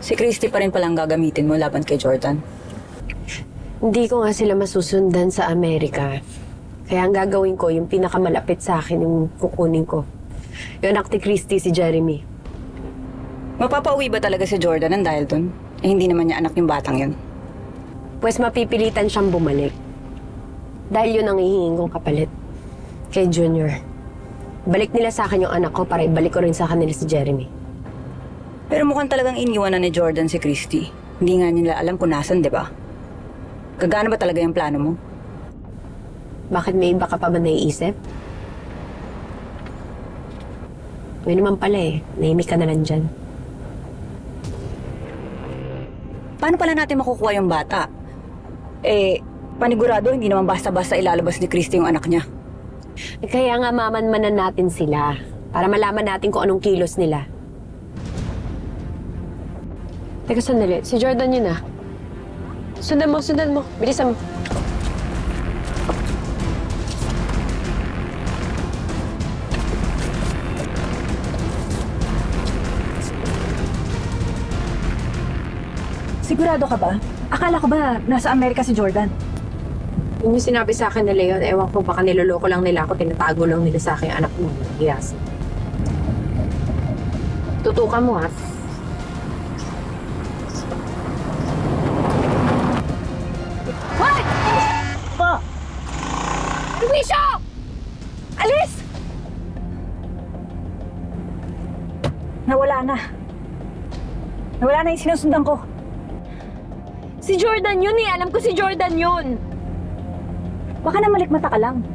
Si Christy pa rin palang gagamitin mo laban kay Jordan. Hindi ko nga sila masusundan sa Amerika. Kaya ang gagawin ko, yung pinakamalapit sa akin, yung kukunin ko. Yung anak ni Christy, si Jeremy. Mapapauwi ba talaga si Jordan ng dahil dun? Eh, hindi naman niya anak yung batang yun. Pues mapipilitan siyang bumalik. Dahil yun ang hihingin kong kapalit. Kay Junior. Balik nila sa akin yung anak ko para ibalik ko rin sa kanila si Jeremy. Pero mukhang talagang iniwan na ni Jordan si Christy. Hindi nga nila alam kung nasan, di ba? Gagana ba talaga yung plano mo? Bakit may iba ka pa ba naiisip? May naman pala eh. Nahimik ka na lang dyan. Paano pala natin makukuha yung bata? Eh, panigurado, hindi naman basta-basta ilalabas ni Christy yung anak niya. Eh, Kaya nga mamanmanan natin sila. Para malaman natin kung anong kilos nila. Teka, sandali. Si Jordan yun ah. Sundan mo, sundan mo. Bilisan mo. Sigurado ka ba? Akala ko ba nasa Amerika si Jordan? Yung sinabi sa akin nila yun, ewan ko baka niloloko lang nila ako, tinatago lang nila sa akin yung anak mo. Yes. Tutukan mo ha. Luisyo! Alis! Nawala na. Nawala na yung sinusundan ko. Si Jordan yun eh. Alam ko si Jordan yun. Baka na malikmata ka lang.